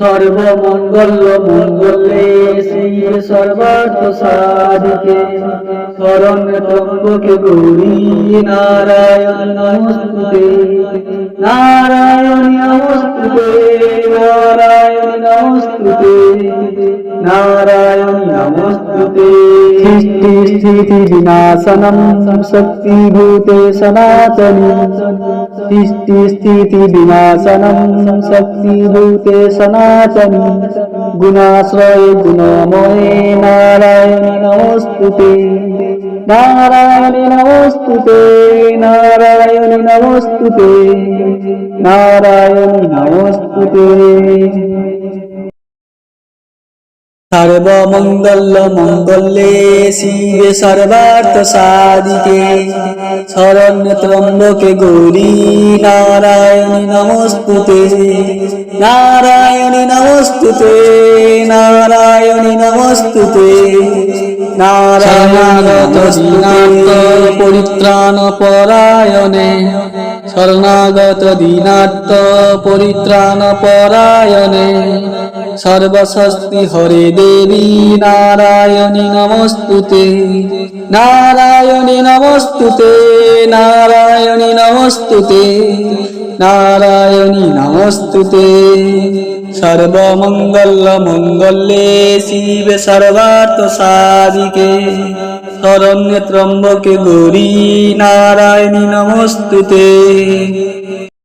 সর্বমঙ্গল মঙ্গলে সেই সর্বার্থ সাধিকে শরণ্য ত্রম্বকে গৌরী নারায়ণ নমস্তুতে। নারায়ণ নমস্তুতে। నారాయణ నమస్తుతే. నారాయణ నమస్తుతే. సృష్టి స్థితి వినాశనం శక్తిభూతే సనాతని. సృష్టి స్థితి వినాశనం శక్తిభూతే సనాతని. గుణాశ్రయ గుణమోయే నారాయణ నమస్తుతే. నారాయణ నమస్తుతే. నారాయణ নারায়ণী নমস্তুতে নারায়ণী নমস্তুতে। সর্বমঙ্গল মঙ্গলে শিবে সর্বার্থ সাধিকে শরণ্য ত্রম্বকে গৌরী নারায়ণী নমস্তুতে নারায়ণী নমস্তুতে, নারায়ণী নমস্তুতে। নারায়ণ দীনার্থ পরিত্রাণ পরায়ণে শরণাগত দীনার্থ পরিত্রাণ পরায়ণে সর্বশস্তি হরে দেবী নারায়ণী নমস্তুতে। নারায়ণী নমস্তুতে নারায়ণী নমস্তুতে নারায়ণী নমস্তুতে। সর্বমঙ্গল মঙ্গলে শিব সর্বার্থ সাধিকে। শরণ্য ত্রম্বকে গৌরী নারায়ণী নমস্তুতে।